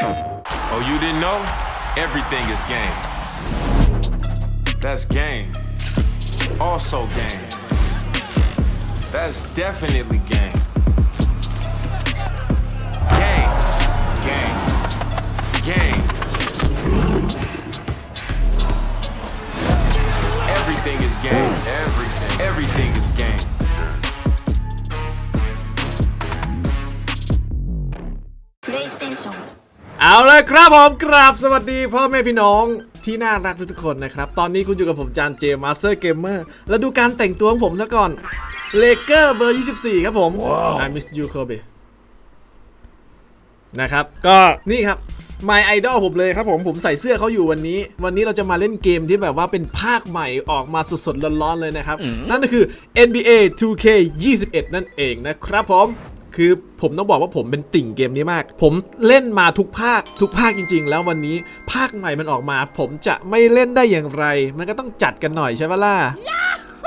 Oh, you didn't know? Everything is game. That's game. Also game. That's definitely game. Game. Game. Game. Everything is game. Everything. Everything เอาเลยครับผมกราบสวัสดีพ่อแม่พี่น้องที่น่ารักทุกๆคนนะครับ ตอนนี้คุณอยู่กับผมจานเจมาสเตอร์เกมเมอร์แล้วดูการแต่งตัวของผมซะก่อนเลเกอร์เบอร์ 24 ครับผม I miss you Kobe นะครับ ก็นี่ครับ My Idol ผมเลยครับผมผมใส่เสื้อเขาอยู่วันนี้ วันนี้เราจะมาเล่นเกมที่แบบว่าเป็นภาคใหม่ออกมาสดๆร้อนๆเลยนะครับ นั่นก็คือ NBA 2K 21 นั่นเองนะครับผม คือผมต้องบอกว่าผมเป็นติ่งเกมนี้มาก ผมเล่นมาทุกภาคทุกภาคจริง ๆ แล้ววันนี้ภาคใหม่มันออกมา ผมจะไม่เล่นได้อย่างไร มันก็ต้องจัดกันหน่อยใช่ไหมล่ะ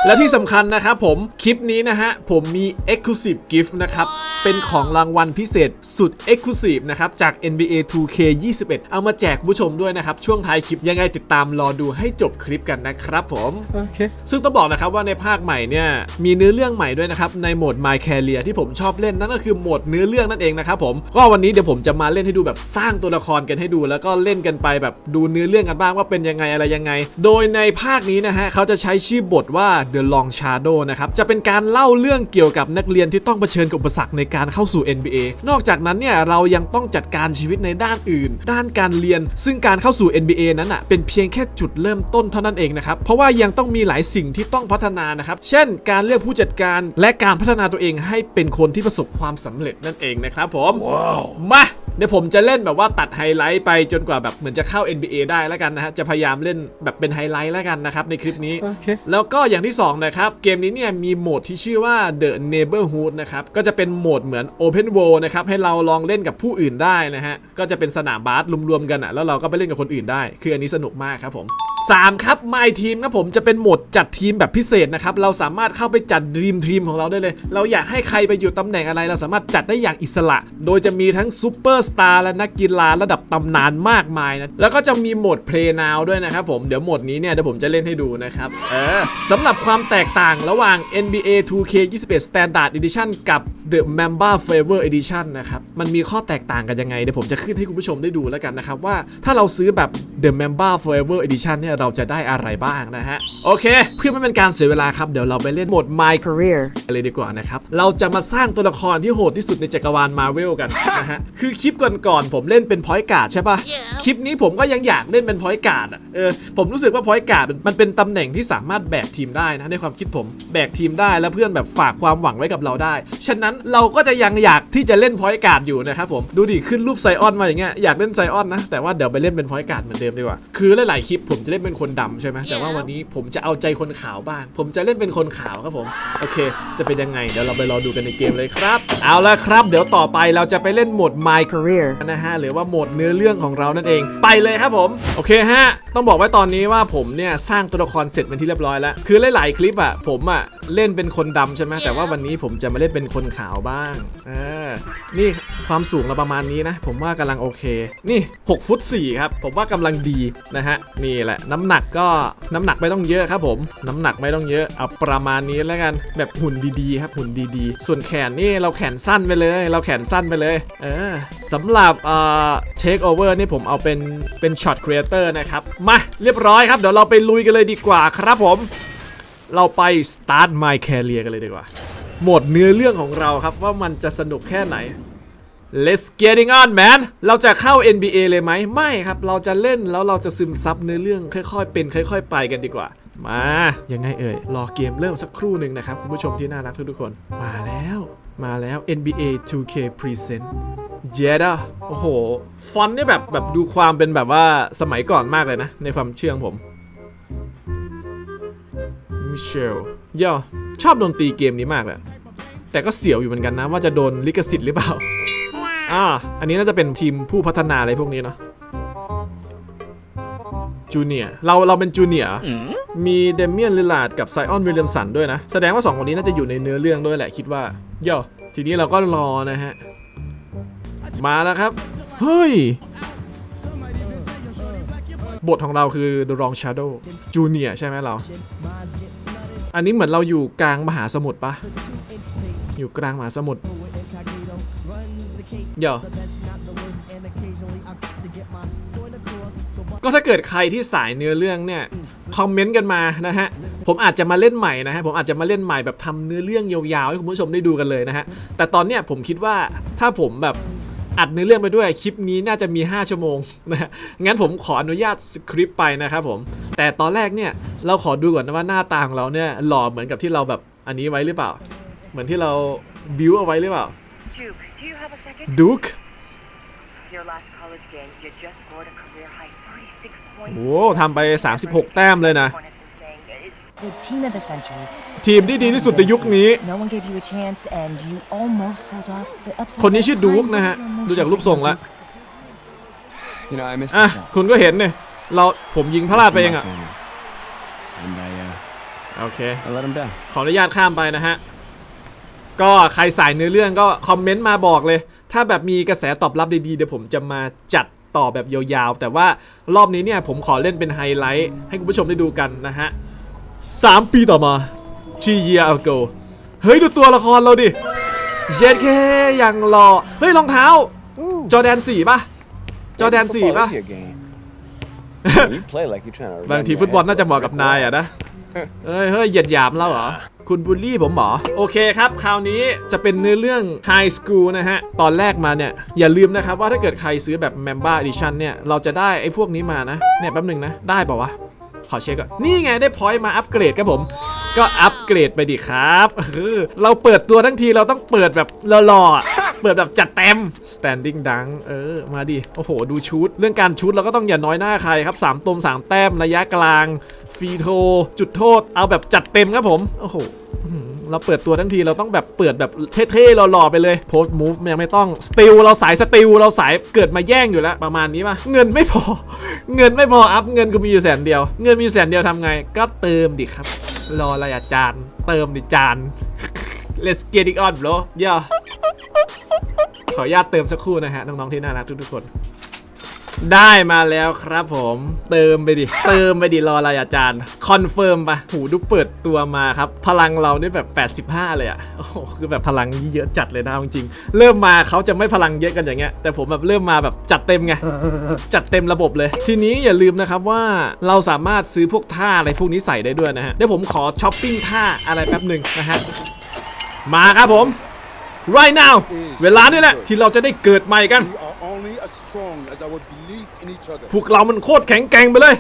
และที่สำคัญนะครับผมคลิปนี้นะฮะ ผมมี Exclusive Gift นะครับ เป็นของรางวัลพิเศษสุด Exclusive นะครับ จาก NBA 2K 21 เอามาแจกผู้ชมด้วยนะครับ ช่วงท้ายคลิปยังไงติดตามรอดูให้จบคลิปกันนะครับผมโอเคซึ่งต้องบอกนะครับว่าในภาคใหม่เนี่ย มีเนื้อเรื่องใหม่ด้วยนะครับ ในโหมด My Career ที่ผมชอบเล่นนั่นก็คือโหมดเนื้อเรื่องนั่นเองนะครับผมก็วันนี้เดี๋ยวผมจะมาเล่นให้ดูแบบสร้างตัวละครกันให้ดู แล้วก็เล่นกันไปแบบดูเนื้อเรื่องกันบ้างว่าเป็นยังไงอะไรยังไง โดยในภาคนี้นะฮะเขาจะใช้ชื่อบทว่า The Long Shadow นะครับ จะเป็นการเล่าเรื่องเกี่ยวกับนักเรียนที่ต้องเผชิญกับอุปสรรคในการเข้าสู่ NBA นอกจากนั้นเนี่ยเรายังต้องจัดการชีวิตในด้านอื่น ด้านการเรียน ซึ่งการเข้าสู่ NBA นั้นอะเป็นเพียงแค่จุดเริ่มต้นเท่านั้นเองนะครับ เพราะว่ายังต้องมีหลายสิ่งที่ต้องพัฒนานะครับ เช่น การเลือกผู้จัดการ และการพัฒนาตัวเองให้เป็นคนที่ประสบความสำเร็จนั่นเองนะครับผมมาเดี๋ยวผมจะเล่นแบบว่าตัดไฮไลท์ไปจนกว่าแบบเหมือนจะเข้า NBA ได้แล้วกันนะฮะจะพยายามเล่นแบบเป็นไฮไลท์แล้วกันนะครับในคลิปนี้แล้วก็อย่างที่2นะครับเกมนี้เนี่ยมีโหมดที่ชื่อว่า The Neighborhood นะครับก็จะเป็นโหมดเหมือน Open World นะครับให้เราลองเล่นกับผู้อื่นได้นะฮะก็จะเป็นสนามบาสรวมๆกันอะแล้วเราก็ไปเล่นกับคนอื่นได้ คืออันนี้สนุกมากครับผม3 ครับ My Team ครับผมจะเป็นโหมดจัดทีมแบบพิเศษนะครับ เราสามารถเข้าไปจัด Dream Team ของเราได้เลย เราอยากให้ใครไปอยู่ตำแหน่งอะไร เราสามารถจัดได้อย่างอิสระ โดยจะมีทั้งซูเปอร์สตาร์และนักกีฬาระดับตำนานมากมายนะ แล้วก็จะมีโหมด Play Now ด้วยนะครับผม เดี๋ยวโหมดนี้เนี่ยเดี๋ยวผมจะเล่นให้ดูนะครับ เออสำหรับความแตกต่างระหว่าง NBA 2K 21 Standard Edition กับ The Mamba Flavor Edition นะครับ มันมีข้อแตกต่างกันยังไง เดี๋ยวผมจะขึ้นให้คุณผู้ชมได้ดูแล้วกันนะครับว่าถ้าเราซื้อแบบ The Mamba Forever Edition เนี่ยเราจะได้อะไรบ้างนะฮะ โอเค เพื่อไม่เป็นการเสียเวลาครับ เดี๋ยวเราไปเล่นโหมด My career เลยดีกว่านะครับ เราจะมาสร้างตัวละครที่โหดที่สุดในจักรวาลมาเวลกันนะฮะ คือคลิปก่อนๆผมเล่นเป็นพอยการ์ดใช่ปะคลิปนี้ผมก็ยังอยากเล่นเป็นพอยการ์ดอะเออผมรู้สึกว่าพอยการ์ดมันเป็นตำแหน่งที่สามารถแบกทีมได้นะในความคิดผมแบกทีมได้แล้วเพื่อนแบบฝากความหวังไว้กับเราได้ ฉะนั้นเราก็จะยังอยากที่จะเล่นพอยการ์ดอยู่นะครับผมดูดิขึ้นรูปไซออนมาอย่างเงี้ยอยากเล่นไซออนนะแต่ว่าเดี๋ยวไปเล่นเป็นพอยการ์ดเหมือนเดิมดีกว่า คือหลายๆคลิปผมจะเล่นเป็นคนดำใช่ไหมแต่ว่าวันนี้ผมจะเอาใจคนขาวบ้าง ผมจะเล่นเป็นคนขาวครับผม โอเค จะเป็นยังไง เดี๋ยวเราไปรอดูกันในเกมเลยครับ เอาละครับ เดี๋ยวต่อไปเราจะไปเล่นโหมด My career นะฮะ หรือว่าโหมดเนื้อเรื่องของเรานั่นเอง ไปเลยครับผม โอเคฮะ ต้องบอกไว้ตอนนี้ว่าผมเนี่ยสร้างตัวละครเสร็จเป็นที่เรียบร้อยแล้ว คือหลายๆคลิปอะผมอะเล่นเป็นคนดำใช่ไหมแต่ว่าวันนี้ผมจะมาเล่นเป็นคนขาวบ้างอ่านี่ความสูงเราประมาณนี้นะ ผมว่ากำลังโอเค นี่ 6 ฟุต4ครับ ผมว่ากำลังดีนะฮะนี่แหละน้ำหนักก็น้ำหนักไม่ต้องเยอะครับผม น้ำหนักไม่ต้องเยอะเอาประมาณนี้แล้วกันแบบหุ่นดีๆครับหุ่นดีๆ ส่วนแขนนี่เราแขนสั้นไปเลย เราแขนสั้นไปเลยเออสำหรับเอ่อเทคโอเวอร์นี่ผมเอาเป็นเป็นช็อตครีเอเตอร์นะครับมาเรียบร้อยครับเดี๋ยวเราไปลุยกันเลยดีกว่าครับผม เราไป start my career กันเลยดีกว่าหมดเนื้อเรื่องของเราครับว่ามันจะสนุกแค่ไหน Let's getting on man เราจะเข้า NBA เลยไหมไม่ครับ เราจะเล่นแล้วเราจะซึมซับเนื้อเรื่องค่อยๆ เป็น ค่อย ๆ ไปกันดีกว่า มา ยังไงเอ่ย รอเกมเริ่มสักครู่หนึ่งนะครับ คุณผู้ชมที่น่ารักทุกๆคน มาแล้ว มาแล้ว NBA 2K Present เจด้าโอ้โห ฟอนต์นี่แบบแบบดูความเป็นแบบว่าสมัยก่อนมากเลยนะ ในความเชื่อของผมมิเชลย่อชอบดนตรีเกมนี้มากเลยแต่ก็เสียวอยู่เหมือนกันนะว่าจะโดนลิขสิทธิ์หรือเปล่า อ่า อันนี้น่าจะเป็นทีมผู้พัฒนาอะไรพวกนี้เนาะจูเนียร์เราเราเป็นจูเนียร์มีเดเมียนลิลาร์ดกับไซออนวิลเลียมสันด้วยนะ แสดงว่าสองคนนี้น่าจะอยู่ในเนื้อเรื่องด้วยแหละคิดว่าย่อทีนี้เราก็รอนะฮะ มาแล้วครับ เฮ้ย บทของเราคือ The Wrong Shadow Junior ใช่ไหมเรา อันนี้เหมือนเราอยู่กลางมหาสมุทรปะอยู่กลางมหาสมุทร เดี๋ยว ก็ถ้าเกิดใครที่สายเนื้อเรื่องเนี่ยคอมเมนต์กันมานะฮะ ผมอาจจะมาเล่นใหม่นะฮะ ผมอาจจะมาเล่นใหม่แบบทำเนื้อเรื่องยาวๆให้คุณผู้ชมได้ดูกันเลยนะฮะ แต่ตอนเนี้ยผมคิดว่าถ้าผมแบบอัดเนื้อเรื่องไปด้วยคลิปนี้น่าจะมี 5 ชั่วโมงนะฮะงั้นผมขออนุญาตสคริปต์ไปนะครับผม แต่ตอนแรกเนี่ยเราขอดูก่อนนะว่าหน้าตาของเราเนี่ยหล่อเหมือนกับที่เราแบบอันนี้ไว้หรือเปล่า เหมือนที่เราบิวเอาไว้หรือเปล่า Duke, do you have a second? ดุ๊ก Your last college game, you just scored a career high 36 points. โอ้ทำไป 36 แต้มเลยนะ Hornets is saying it's The team of the century. ทีมที่ดีที่สุดในยุคนี้ No one gave you a chance, and you almost pulled off the upset. คนนี้ชื่อดูกนะฮะ ดูจากรูปทรงแล้ว You know, I missed อะ the shot. คุณก็เห็นเนี่ยเราผมยิงพลาดไปเองอะ My family. And I, uh, โอเค I let him down. ขออนุญาตข้ามไปนะฮะ ก็ใครสายเนื้อเรื่องก็คอมเมนต์มาบอกเลย ถ้าแบบมีกระแสตอบรับดีๆเดี๋ยวผมจะมาจัดต่อแบบยาวๆ แต่ว่ารอบนี้เนี่ยผมขอเล่นเป็นไฮไลท์ให้คุณผู้ชมได้ดูกันนะฮะสามปีต่อมา G year ago เฮ้ย ดูตัวละครเราดิเจ็ดเคยังหล่อเฮ้ยรองเท้า จอแดนสี่ป่ะ จอแดนสี่ป่ะ Football is your game. you play like you're trying to บาง run ที your ฟุตบอล head น่าจะ like เหมาะกับนายอะนะ เฮ้ยเฮ้ยเหยียดหยามเราเหรอ คุณบูลลี่ผมเหรอ โอเคครับ คราวนี้จะเป็นเนื้อเรื่อง High School นะฮะ ตอนแรกมาเนี่ย อย่าลืมนะครับว่าถ้าเกิดใครซื้อแบบ Member Edition เนี่ย เราจะได้ไอ้พวกนี้มานะ เนี่ยแป๊บหนึ่งนะ ได้ป่าวะ ขอเช็คก่อน นี่ไงได้พอยต์มาอัปเกรดครับผม ก็อัปเกรดไปดิครับเออเราเปิดตัวทั้งทีเราต้องเปิดแบบหล่อๆอะ เปิดแบบจัดเต็ม standing dunk เออ มาดิ โอ้โห ดูชุด เรื่องการชุดเราก็ต้องอย่าน้อยหน้าใครครับ 3ตม3แต้มระยะกลาง ฟรีโท จุดโทษ เอาแบบจัดเต็มครับผม โอ้โหเราเปิดตัวทั้งทีเราต้องแบบเปิดแบบเท่ๆหล่อๆไปเลยโพสต์มูฟยังไม่ต้องสติลเราสายสติลเราสายเกิดมาแย่งอยู่แล้ว ประมาณนี้ป่ะเงินไม่พอ เงินไม่พออัพเงินก็มีอยู่แสนเดียว เงินมีอยู่แสนเดียวทำไง ก็เติมดิครับ รออะไรอาจารย์ เติมดิจาน let's get it on bro ย่าขออนุญาตเติมสักครู่นะฮะ น้อง ๆ ที่น่ารักทุกๆคน ได้มาแล้วครับผม เติมไปดิ เติมไปดิ รออะไรอาจารย์ คอนเฟิร์มปะหูดูเปิดตัวมาครับ พลังเรานี่แบบ 85 เลยอะโอ้โหคือแบบพลังเยอะจัดเลยนะจริงๆเริ่มมาเขาจะไม่พลังเยอะกันอย่างเงี้ย แต่ผมแบบเริ่มมาแบบจัดเต็มไง จัดเต็มระบบเลย ทีนี้อย่าลืมนะครับว่าเราสามารถซื้อพวกท่าอะไรพวกนี้ใส่ได้ด้วยนะฮะ เดี๋ยวผมขอช้อปปิ้งท่าอะไรแป๊บหนึ่งนะฮะ มาครับผม right now เวลานี่แหละที่เราจะได้เกิดใหม่กัน We are only as strong as our belief in each other. พวกเรามันโคตรแข็งแกร่งไปเลย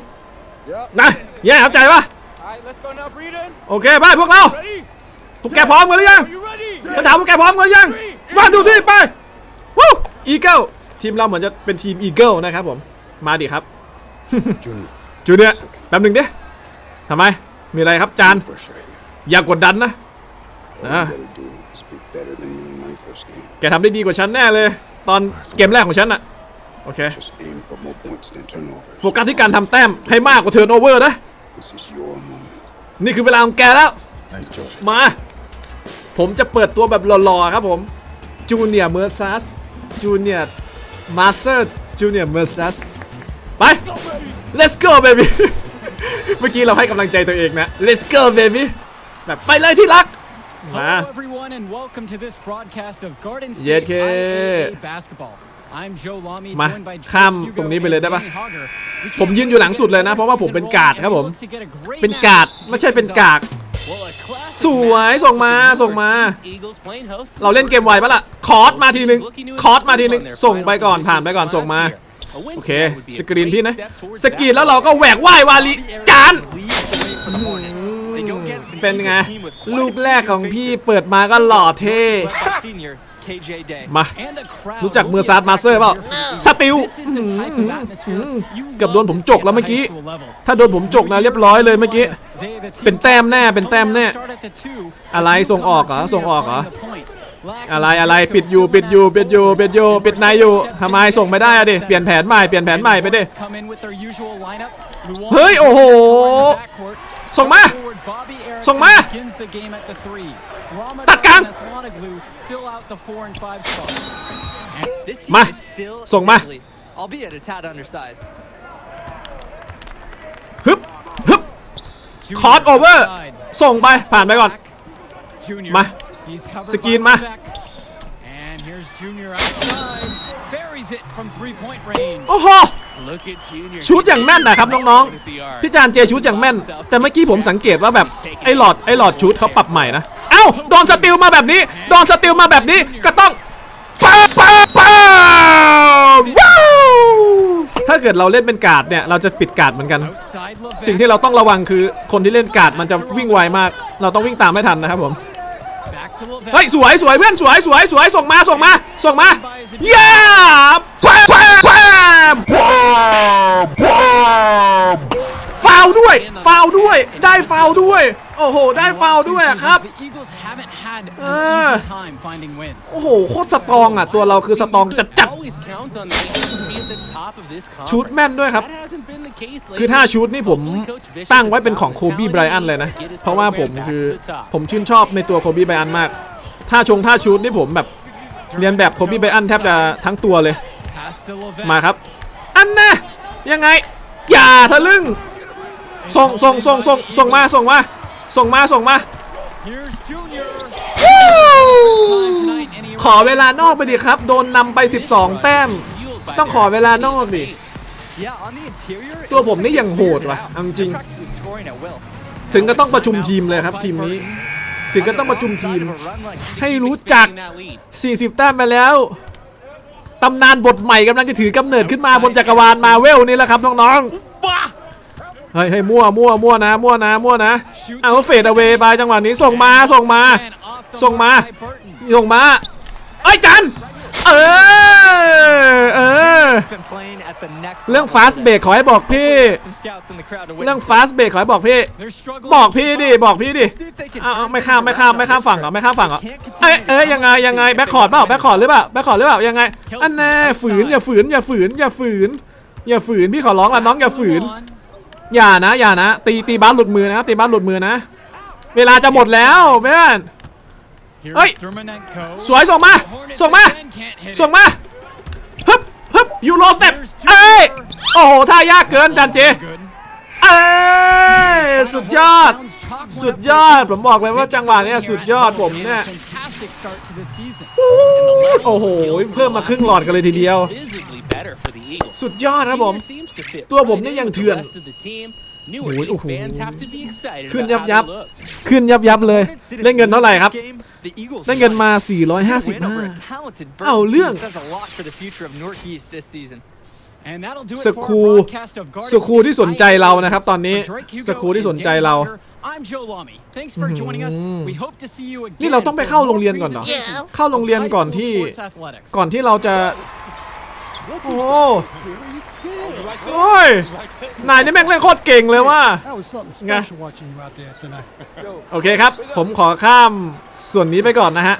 Yeah. นะแย่เข้าใจปะ Alright, let's go now, Breeden. โอเคไปพวกเรา Ready? พวกแกพร้อมกันหรือยัง Are you ready? มาถามพวกแกพร้อมกันหรือยังมาดูที่ไปวู้อีเกิลทีมเราเหมือนจะเป็นทีมอีเกิลนะครับผม มาดิครับ Junior, จูเนียร์แป๊บหนึ่งดิทำไม มีอะไรครับจาน pressure here. อย่ากดดันนะ All Ah. you gotta do is be better than me in my first game. แกทำได้ดีกว่าฉันแน่เลย ตอนเกมแรกของฉันน่ะโอเค Just aim for more points than turnovers. โฟกัสที่การทำแต้มให้มากกว่าเทิร์นโอเวอร์นะ This is your moment. นี่คือเวลาของแกแล้ว Nice job. มา ผมจะเปิดตัวแบบหล่อๆครับผม จูเนียร์เมอร์ซัส จูเนียร์มาสเตอร์ จูเนียร์เมอร์ซัส ไป let's go baby เมื่อกี้เราให้กำลังใจตัวเองนะ let's go baby แบบไปเลยที่รัก มา Hello, everyone, and welcome to this broadcast of Garden State Yetke. IAA basketball. I'm Joe Lamy, มา joined by Jake ข้าม Hugo ตรงนี้ไปเลยได้ปะ and Danny Hogger. We ผม can't ยืนอยู่หลังสุดเลยนะ เพราะว่าผมเป็นการ์ดครับผม look to get a great เป็นการ์ด matchup to ไม่ใช่ kick เป็น things กาก off. Well, a classic สวย matchup ส่งมา between ส่งมา Eagles playing host เราเล่นเกมไวปะล่ะ คอร์สมาทีนึง คอร์สมาทีนึง ส่งไปก่อน ผ่านไปก่อน ส่งมา โอเค สกรีนพี่นะ สกรีนแล้วเราก็แหวกว่าย วาลีจาน เป็นไงลูกแรกของพี่เปิดมาก็หล่อเท่ มา And the crowd รู้จักเมอร์ซาร์มาสเตอร์เปล่าสติลอื้อหือเกือบโดนผมจกแล้วเมื่อกี้ ถ้าโดนผมจกนะเรียบร้อยเลยเมื่อกี้ เป็นแต้มแน่เป็นแต้มแน่ อะไรส่งออกเหรอส่งออกเหรออะไรอะไรปิดอยู่ปิดอยู่ปิดอยู่ปิดอยู่ปิดในอยู่ทำไมส่งไม่ได้อะดิเปลี่ยนแผนใหม่เปลี่ยนแผนใหม่ไปดิเฮ้ยโอ้โห ส่งมา ส่งมา ตัดกลาง มา ส่งมาฮึบฮึบคอร์ดโอเวอร์ ส่งไป ผ่านไปก่อน มา สกรีนมา โอ้โห Look at Junior. ชุดอย่างแม่นนะครับน้องๆพี่จานเจชุดอย่างแม่น แต่เมื่อกี้ผมสังเกตว่าแบบไอ้หลอดไอ้หลอดชุดเขาปรับใหม่นะเอ้าโดนสติลมาแบบนี้โดนสติลมาแบบนี้ก็ต้องป้าป้าป้าว้าวถ้าเกิดเราเล่นเป็นการ์ดเนี่ยเราจะปิดการ์ดเหมือนกัน Outside Levesque. สิ่งที่เราต้องระวังคือคนที่เล่นการ์ดมันจะวิ่งไวมาก เราต้องวิ่งตามไม่ทันนะครับผม Back to Levesque. เฮ้ยสวยสวยเพื่อนสวยสวยสวยส่งมาส่งมาส่งมาเย้แควแควแควฟาวด้วยฟาวด้วย ได้ฟาวด้วย โอ้โห ได้ฟาวด้วยอะครับ The Eagles haven't had an Ah. easy time finding wins. โอ้โห โคตรสตรองอะ ตัวเราคือสตรองจัดจัด Always count on the Eagles to be at the top of this ชุด conference. แม่นด้วยครับ That hasn't been the case คือ lately. ถ้าชุดนี่ผม Hopefully Coach Bishop ตั้งไว้ has เป็นของ found โค the บี้ talent ไบรอันเลยนะ to get his เพราะว่าผม program back คือ to the top. ผมชื่นชอบในตัวโคบี้ไบรอันมาก ถ้าชงท่าชุดนี่ผมแบบเรียนแบบโคบี้ไบรอันแทบจะทั้งตัวเลย Pass to Levesque. มาครับ อันนะยังไง อย่าทะลึ่งส่งส่งส่งส่งส่งมาส่งมาส่งมาส่งมา Here's Junior. วู้ Tonight, and he ขอเวลานอกไปดิครับ โดนนำไป 12 แต้ม ต้องขอเวลานอกดิ ตัวผมนี่ยังโหดว่ะเอาจริง ถึงก็ต้องประชุมทีมเลยครับทีมนี้ ถึงก็ต้องประชุมทีม ให้รู้จัก 40 แต้มไปแล้วตำนานบทใหม่กำลังจะถือกำเนิดขึ้นมาบนจักรวาลมาเวลนี่แหละครับน้องๆเฮ้ยเฮ้ยมั่วมั่วมั่วนะมั่วนะมั่วนะเอาเฟดเอาเวไปจังหวะนี้ส่งมาส่งมา ส่งมา mark by Burton. ส่งมาไอ้ยจัน เออ เออ been playing at the next เรื่อง level. fast break ขอให้บอกพี่ Some scouts in the crowd to เรื่อง witness fast break ขอให้บอกพี่ They're struggling. บอกพี่ดิ บอกพี่ดิ it. See if they can เอาเอา turn ไม่ข้าม things ไม่ข้าม around ไม่ข้าม on ฝั่งเหรอ ไม่ข้ามฝั่งเหรอ They can't continue เอ้ย to เอ้ย play ยังไง like ยังไง this if แบ็ค they คอร์ดเปล่า want แบ็คคอร์ดหรือเปล่า แบ็คคอร์ดหรือเปล่า ยังไง อันแน่ฝืน อย่าฝืน อย่าฝืน อย่าฝืน อย่าฝืน พี่ขอร้องละน้องอย่าฝืน อย่านะ อย่านะ ตี ตีบ้านหลุดมือนะ ตีบ้านหลุดมือนะ เวลาจะหมดแล้วเพื่อน Here's Oi. Dermonenko. สวยส่งมา Hornets ส่งมา again can't hit it. ส่งมาฮึบฮึบยูโรสเต็ปเอ้ย โอ้โหท่ายากเกินจันเจ Good. เอ้ย สุดยอด Sounds chalk สุดยอด ผมบอกเลยว่าจังหวะเนี้ยสุดยอดผมเนี่ย Fantastic start to the season. โอ้โห เพิ่มมาครึ่งหลอดกันเลยทีเดียว Visibly better for the Eagles. สุดยอดครับผม Junior seems to fit ตัวผม right นี่ in ยัง with the เถื่อน rest of the team. New โอ้ย Orleans โอ้โห fans have to be excited ขึ้น about ยับ how ยับ they look. ขึ้นยับยับเลย Hornets didn't เล่นเงินเท่าไหร่ครับ lose this game. The Eagles ได้เงินมา win over a 455 talented เอา Burton เรื่อง team says a lot for the future of Northeast this season. And that'll do it ส for ครู our broadcast of Guardians สครูที่สนใจเรานะครับตอนนี้ For Drake Hugo สครูที่ and สนใจ Danny เรา Hunter, I'm Joe Lamy. Thanks for joining us. We hope to see you again. นี่เราต้องไปเข้าโรงเรียนก่อนเหรอ เข้าโรงเรียนก่อนที่ Sports athletics. ก่อนที่เราจะ โอ้โอ้ยนายนี่แม่งเล่นโคตรเก่งเลยว่า That was something Nga. special watching you out there tonight. โอเคครับ ผมขอข้ามส่วนนี้ไปก่อนนะฮะ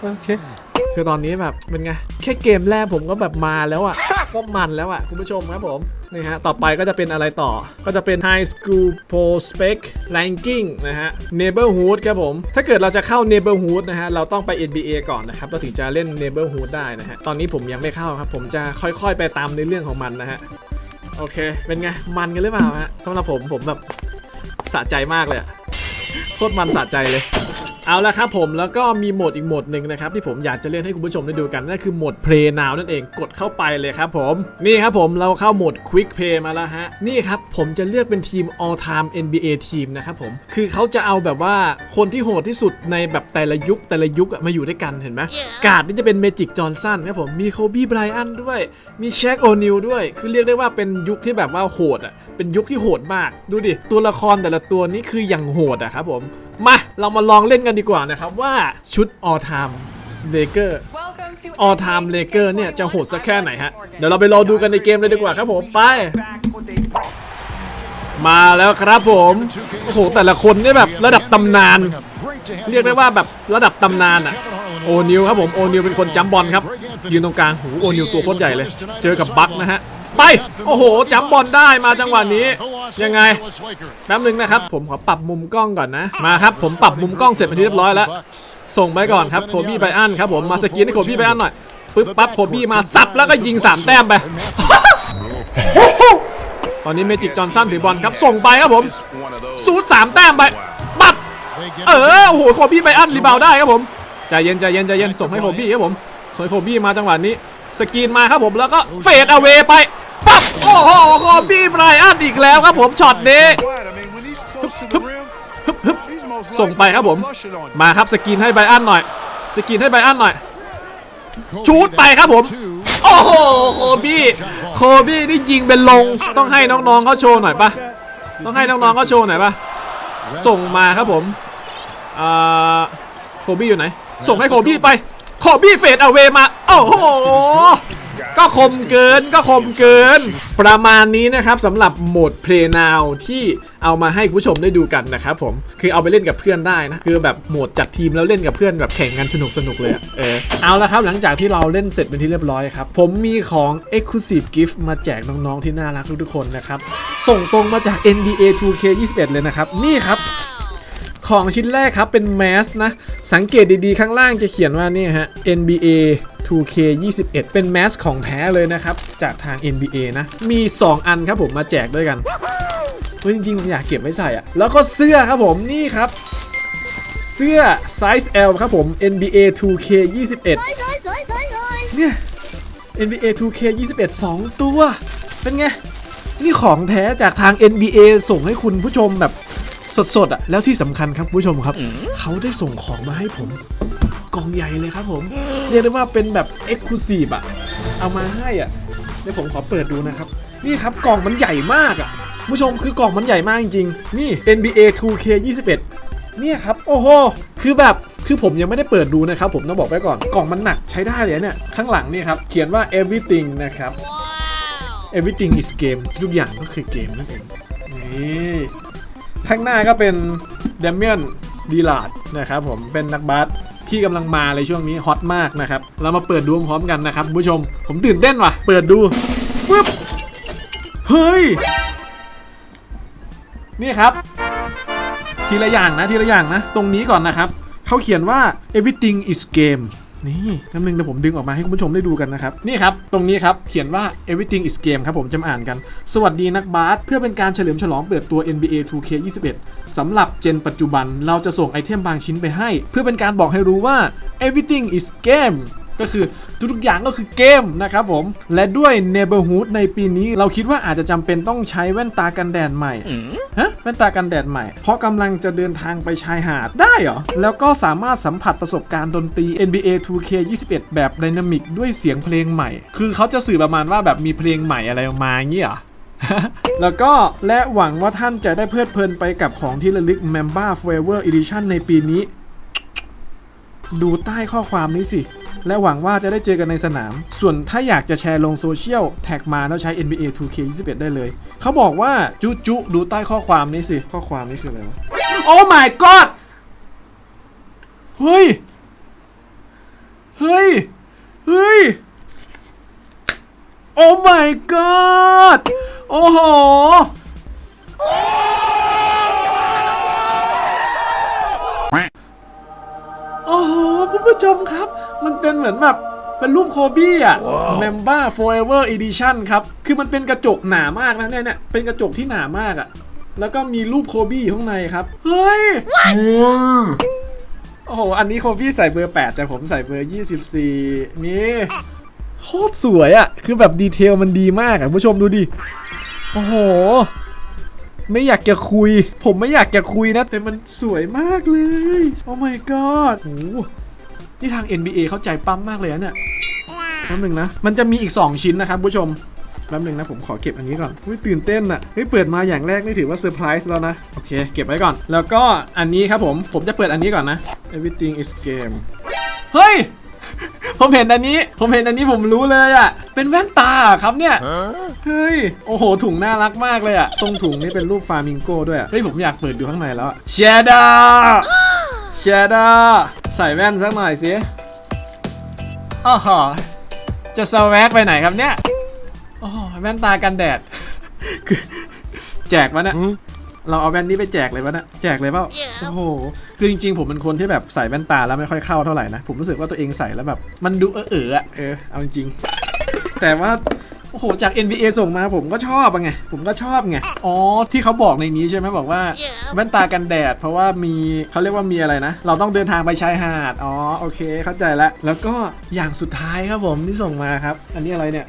คือตอนนี้แบบเป็นไงแค่เกมแรกผมก็แบบมาแล้วอะ ก็มันแล้วอะ คุณผู้ชมครับผมนี่ฮะต่อไปก็จะเป็นอะไรต่อก็จะเป็น High School Prospect Ranking นะฮะ Neighborhood ครับผม ถ้าเกิดเราจะเข้า Neighborhood นะฮะ เราต้องไป NBA ก่อนนะครับ เราถึงจะเล่น Neighborhood ได้นะฮะ ตอนนี้ผมยังไม่เข้าครับ ผมจะค่อยๆไปตามในเรื่องของมันนะฮะ โอเค เป็นไง มันกันหรือเปล่าฮะสำหรับผมผมแบบสะใจมากเลยโคตรมันสะใจเลย เอาละครับผมแล้วก็มีโหมดอีกโหมดหนึ่งนะครับที่ผมอยากจะเล่นให้คุณผู้ชมได้ดูกันนั่นคือโหมด Play Now นั่นเองกดเข้าไปเลยครับผมนี่ครับผมเราเข้าโหมด Quick Play มาแล้วฮะนี่ครับผมจะเลือกเป็นทีม All Time NBA ทีมนะครับผมคือเขาจะเอาแบบว่าคนที่โหดที่สุดในแบบแต่ละยุคแต่ละยุคอะมาอยู่ด้วยกันเห็นไหมการ์ดนี่จะเป็นเมจิกจอห์นสันครับผมมีโคบีไบรอันด้วย มีแชคโอนิลด้วย คือเรียกได้ว่าเป็นยุคที่แบบว่าโหดอะเป็นยุคที่โหดมาก ดูดิตัวละครแต่ละตัวนี้คืออย่างโหดอะครับผมมาเรามาลองเล่นกันดีกว่านะครับว่าชุด all time Laker all time Laker เนี่ยจะโหดสักแค่ไหนฮะ เดี๋ยวเราไปรอดูกันในเกมเลยดีกว่าครับผมไป มาแล้วครับผม โอ้โห แต่ละคนเนี่ยแบบระดับตำนาน เรียกได้ว่าแบบระดับตำนานอะโอนิวครับผม โอนิวเป็นคนจัมป์บอลครับ ยืนตรงกลาง หู โอนิวตัวโคตรใหญ่เลย เจอกับบัคนะฮะ ไป โอ้โหจัมป์บอลได้มาจังหวะนี้ ยังไงแป๊บนึงนะครับ ผมขอปรับมุมกล้องก่อนนะ มาครับ ผมปรับมุมกล้องเสร็จเป็นที่เรียบร้อยแล้ว ส่งไปก่อนครับโคบี้ไบอันครับผมมาสกรีนให้โคบี้ไบอันหน่อยปึ๊บปั๊บโคบี้มาซับแล้วก็ยิง 3 แต้มไป ตอนนี้เมจิกจอห์นสันถือบอลครับ ส่งไปครับผมซูดสามแต้มไปปั๊บเออโอ้โหโคบี้ไปอันรีบาวได้ครับผมใจเย็นใจเย็นใจเย็นส่งให้โคบี้ครับผมส่งโคบี้มาจังหวะนี้สกรีนมาครับผมแล้วก็เฟดเอาเวไป ปั๊บโอ้โหโคบี้ไบรอันอีกแล้วครับผมช็อตนี้ส่งไปครับผม มาครับสกรีนให้ไบรอันหน่อย สกรีนให้ไบรอันหน่อย ชูดไปครับผม โอ้โหโคบี้โคบี้นี่ยิงเป็นลง ต้องให้น้องๆเขาโชว์หน่อยปะต้องให้น้องๆเขาโชว์หน่อยปะส่งมาครับผมอ่าโคบี้อยู่ไหน ส่งให้โคบี้ไป โคบี้เฟดเอาเวมา โอ้โห ก็คมเกินก็คมเกิน ประมาณนี้นะครับสำหรับโหมด Play Now ที่เอามาให้ผู้ชมได้ดูกันนะครับผมคือเอาไปเล่นกับเพื่อนได้นะคือแบบโหมดจัดทีมแล้วเล่นกับเพื่อนแบบแข่งกันสนุกสนุกๆเลยเออเอาละครับหลังจากที่เราเล่นเสร็จเป็นที่เรียบร้อยครับผมมีของ Exclusive Gift มาแจกน้องๆที่น่ารักทุกๆคนนะครับส่งตรงมาจาก NBA 2K21 เลยนะครับนี่ครับ ของชิ้นแรกครับเป็นแมสนะ สังเกตดีๆ ข้างล่างจะเขียนว่านี่ฮะ NBA 2K21 เป็นแมสของแท้เลยนะครับ จากทาง NBA นะ มี 2 อันครับผมมาแจกด้วยกันเฮ้ยจริงๆ ผมอยากเก็บไว้ใส่อะแล้วก็เสื้อครับผมนี่ครับ เสื้อไซส์ L ครับผม NBA 2K21 เนี่ย NBA 2K21 2 ตัว เป็นไง นี่ของแท้จากทาง NBA ส่งให้คุณผู้ชมแบบ สดๆอะแล้วที่สำคัญครับผู้ชมครับ เขาได้ส่งของมาให้ผมกล่องใหญ่เลยครับผมเรียกได้ว่าเป็นแบบ Exclusive อะเอามาให้อะเดี๋ยวผมขอเปิดดูนะครับ นี่ครับกล่องมันใหญ่มากอะผู้ชมคือกล่องมันใหญ่มากจริงๆ นี่ NBA 2K21 เนี่ยครับ โอ้โห คือแบบ คือผมยังไม่ได้เปิดดูนะครับ ผมต้องบอกไว้ก่อน กล่องมันหนักใช้ได้เลยเนี่ย ข้างหลังนี่ครับ เขียนว่า everything นะครับ everything is game ทุกอย่างก็คือเกมนั่นเอง นี่ ข้างหน้าก็เป็นเดเมียนดีลาดนะครับผมเป็นนักบาสที่กำลังมาเลยช่วงนี้ฮอตมากนะครับ เรามาเปิดดูพร้อมกันนะครับผู้ชม ผมตื่นเต้นว่ะ เปิดดูฟึบเฮ้ย นี่ครับ ทีละอย่างนะทีละอย่างนะ ตรงนี้ก่อนนะครับ เขาเขียนว่า everything is game นี่น้ำหนึ่งเดี๋ยวผมดึงออกมาให้คุณผู้ชมได้ดูกันนะครับ นี่ครับ ตรงนี้ครับ เขียนว่า everything is game ครับผมจะมาอ่านกัน สวัสดีนักบาสเพื่อเป็นการเฉลิมฉลองเปิดตัว NBA 2K21 สำหรับเจนปัจจุบันเราจะส่งไอเทมบางชิ้นไปให้ เพื่อเป็นการบอกให้รู้ว่า everything is game ก็คือทุกๆอย่างก็คือเกมนะครับผม และด้วย Neighborhood ในปีนี้เราคิดว่าอาจจะจำเป็นต้องใช้แว่นตากันแดดใหม่ฮะแว่นตากันแดดใหม่ เพราะกำลังจะเดินทางไปชายหาดได้เหรอ แล้วก็สามารถสัมผัสประสบการณ์ดนตรี NBA 2K21 แบบไดนามิกด้วยเสียงเพลงใหม่ คือเขาจะสื่อประมาณว่าแบบมีเพลงใหม่อะไรออกมาอย่างเงี้ยเหรอแล้วก็และหวังว่าท่านจะได้เพลิดเพลินไปกับของที่ระลึก Mamba Forever Edition ในปีนี้ ดูใต้ข้อความนี้สิ และหวังว่าจะได้เจอกันในสนาม ส่วนถ้าอยากจะแชร์ลงโซเชียลแท็กมาแล้วใช้ NBA 2K21 ได้เลย เขาบอกว่าจุจุดูใต้ข้อความนี้สิ ข้อความนี้คืออะไรวะโอ้ my god เฮ้ย เฮ้ย เฮ้ยโอ้ my god โอ้โห โอ้โหคุณผู้ชมครับ มันเป็นเหมือนแบบเป็นรูปโคบี้อะ Memba Forever Edition ครับ คือมันเป็นกระจกหนามากนะเนี่ยเนี่ย เป็นกระจกที่หนามากอะ แล้วก็มีรูปโคบี้อยู่ข้างในครับ เฮ้ย โอ้โห อันนี้โคบี้ใส่เบอร์ 8 แต่ผมใส่เบอร์ 24 นี่ โคตรสวยอะ คือแบบดีเทลมันดีมากอะคุณผู้ชมดูดิ โอ้โห ไม่อยากจะคุย ผมไม่อยากจะคุยนะ แต่มันสวยมากเลย โอ้ my god โอ้นี่ทาง NBA เข้าใจปั๊มมากเลยนะเนี่ยแป๊บหนึ่งนะ มันจะมีอีก 2 ชิ้นนะครับผู้ชมแป๊บหนึ่งนะผมขอเก็บอันนี้ก่อนอุ้ยตื่นเต้นอะเฮ้ยเปิดมาอย่างแรกนี่ถือว่าเซอร์ไพรส์แล้วนะ โอเค เก็บไว้ก่อน แล้วก็อันนี้ครับผม ผมจะเปิดอันนี้ก่อนนะ everything is game เฮ้ย ผมเห็นอันนี้ ผมเห็นอันนี้ผมรู้เลยอะเป็นแว่นตาครับเนี่ย เฮ้ย โอ้โห ถุงน่ารักมากเลยอะตรงถุงนี่เป็นรูปฟามิงโก้ด้วยอะเฮ้ย ผมอยากเปิดดูข้างในแล้วเชดาเชดาใส่แว่นสักหน่อยสิอ้อจะสวักไปไหนครับเนี่ยโอ้โหแว่นตากันแดดคือแจกวะเนี่ย เราเอาแว่นนี้ไปแจกเลยวะเนี่ยแจกเลยเปล่าโอ้โหคือจริงๆ ผมเป็นคนที่แบบใส่แว่นตาแล้วไม่ค่อยเข้าเท่าไหร่นะผมรู้สึกว่าตัวเองใส่แล้วแบบ มันดูเออเออๆอะเออเอาจริงๆแต่ว่าโอ้โหจาก NBA ส่งมาผมก็ชอบอะไงผมก็ชอบไงอ๋อที่เขาบอกในนี้ใช่ไหมบอกว่าแว่นตากันแดด เพราะว่ามีเขาเรียกว่ามีอะไรนะ เราต้องเดินทางไปชายหาดอ๋อโอเค เข้าใจแล้วแล้วก็อย่างสุดท้ายครับผมที่ส่งมาครับ อันนี้อะไรเนี่ย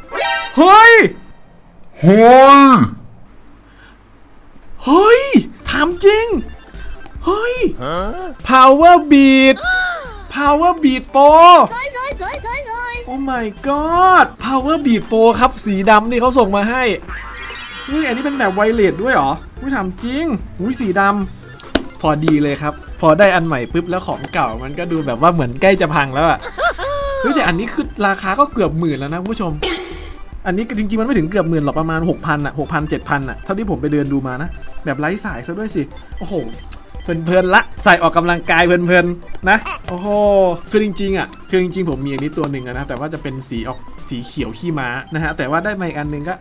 เฮ้ยเฮ้ย เฮ้ยถามจริง เฮ้ย Power Beat Power Beat Pro โอ้ my god Power Beat Pro ครับสีดำที่เขาส่งมาให้เฮ้ยอันนี้เป็นแบบไวเลสด้วยเหรออุ้ยถามจริงอุ้ยสีดำพอดีเลยครับ พอได้อันใหม่ปุ๊บแล้วของเก่ามันก็ดูแบบว่าเหมือนใกล้จะพังแล้วอะเฮ้ยแต่อันนี้คือราคาก็เกือบหมื่นแล้วนะคุณผู้ชม อันนี้จริงๆ มันไม่ถึงเกือบหมื่นหรอกประมาณ 6,000อะ6,000 7,000อะเท่าที่ผมไปเดินดูมานะ แบบไร้สายซะด้วยสิ โอ้โหเพลินๆละใส่ออกกำลังกายเพลินๆนะโอ้โหคือจริงๆอะคือจริงๆผมมีอันนี้ตัวหนึ่งนะแต่ว่าจะเป็นสีออกสีเขียวขี้ม้านะฮะแต่ว่าได้มาอีกอันหนึ่งก็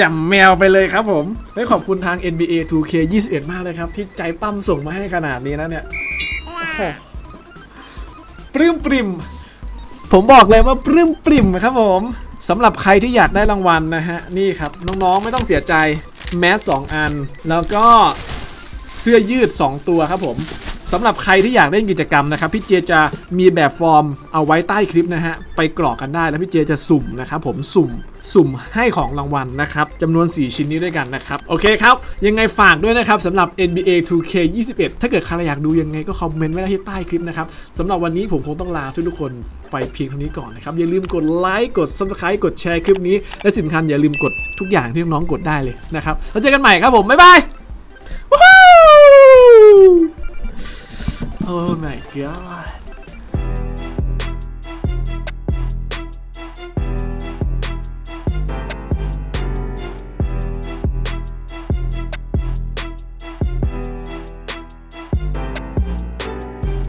จำแมวไปเลยครับผมและขอบคุณทาง NBA 2K 21 มากเลยครับ ที่ใจปั้มส่งมาให้ขนาดนี้นะเนี่ยปลื้มปริม ผมบอกเลยว่าปลื้มปริ่มครับผมสำหรับใครที่อยากได้รางวัลนะฮะ นี่ครับ น้องๆไม่ต้องเสียใจ แมสสองอัน แล้วก็ เสื้อยืด 2 ตัวครับผมสำหรับใครที่อยากเล่นกิจกรรมนะครับพี่เจจะมีแบบฟอร์มเอาไว้ใต้คลิปนะฮะไปกรอกกันได้แล้วพี่เจจะสุ่มนะครับผมสุ่มสุ่มให้ของรางวัลนะครับจำนวน 4 ชิ้นนี้ด้วยกันนะครับโอเคครับ ยังไงฝากด้วยนะครับสำหรับ NBA 2K 21 ถ้าเกิดใครอยากดูยังไงก็คอมเมนต์ไว้ที่ใต้คลิปนะครับสำหรับวันนี้ผมคงต้องลาทุกคนไปเพียงเท่านี้ก่อนนะครับอย่าลืมกดไลค์กด subscribe กดแชร์คลิปนี้ และสิ่งสำคัญอย่าลืมกดทุกอย่างที่น้องๆกดได้เลยนะครับแล้วเจอกันใหม่ครับผมบ๊ายบาย Oh my god